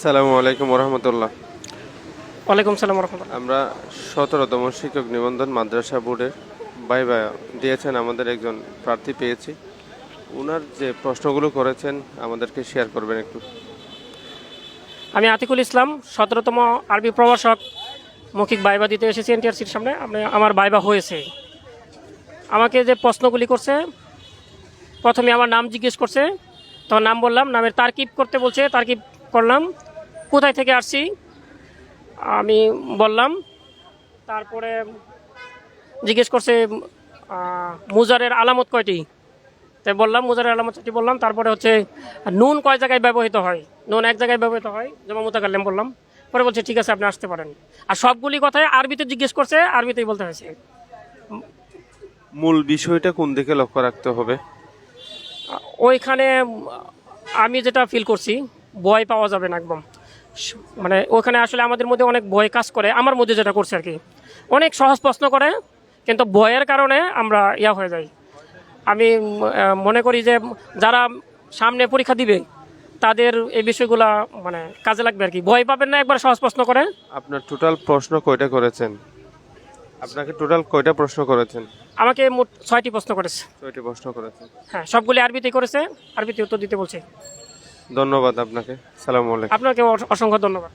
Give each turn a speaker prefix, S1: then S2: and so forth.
S1: আসসালামু আলাইকুম রহমতুল্লাহ
S2: ওয়ালাইকুম সালাম রহমতুল্লাহ
S1: আমরা সতেরোতম শিক্ষক নিবন্ধন মাদ্রাসা বোর্ডের ভাইবা দিয়েছেন আমাদের একজন প্রার্থী পেয়েছি। ওনার যে প্রশ্নগুলো করেছেন আমাদেরকে শেয়ার করবেন একটু।
S2: আমি আতিকুল ইসলাম সতেরোতম আরবি প্রভাষক মৌখিক বাইবা দিতে এসেছি এনটিআরসির সামনে। আমি- আমার বাইবা হয়েছে। আমাকে যে প্রশ্নগুলি করছে প্রথমে আমার নাম জিজ্ঞেস করছে তখন নাম বললাম নামের তারকিব করতে বলছে তারকিব করলাম। কোথায় থেকে আসছি? আমি বললাম। তারপরে জিজ্ঞেস করছে মুজারের আলামত কয়টি? তাই বললাম মুজারের আলামত কয়টি বললাম। তারপরে হচ্ছে নুন কয় জায়গায় ব্যবহৃত হয়? নুন এক জায়গায় ব্যবহৃত হয়? যেমন মুতাকাল্লাম বললাম। পরে বলছে ঠিক আছে আপনি আসতে পারেন। আর সবগুলি কথাই আরবিতে জিজ্ঞেস করছে আরবিতেই বলতে হয়েছে।
S1: মূল বিষয়টা কোন দিকে লক্ষ্য রাখতে হবে?
S2: ওইখানে আমি যেটা ফিল করছি ভয় পাওয়া যাবে না একদম। মানে ওখানে আসলে আমাদের মধ্যে অনেক ভয় কাজ করে আমার মধ্যে যেটা করছে আর কি। অনেক সহজ প্রশ্ন করে কিন্তু ভয়ের কারণে আমরা ইয়া হয়ে যাই। আমি মনে করি যে যারা সামনে পরীক্ষা দিবে তাদের এই বিষয়গুলা মানে কাজে লাগবে আর কি। ভয় পাবেন না একবার সহজ প্রশ্ন করে।
S1: আপনার টোটাল প্রশ্ন কয়টা করেছেন? আপনাকে টোটাল কয়টা প্রশ্ন করেছেন?
S2: আমাকে মোট ছয়টি প্রশ্ন করেছে।
S1: ছয়টি প্রশ্ন করেছেন।
S2: হ্যাঁ সবগুলি আরবিতেই করেছে আরবিতে উত্তর দিতে বলছে।
S1: ধন্যবাদ আপনাকে। সালামু আলাইকুম।
S2: আপনাকে অসংখ্য ধন্যবাদ।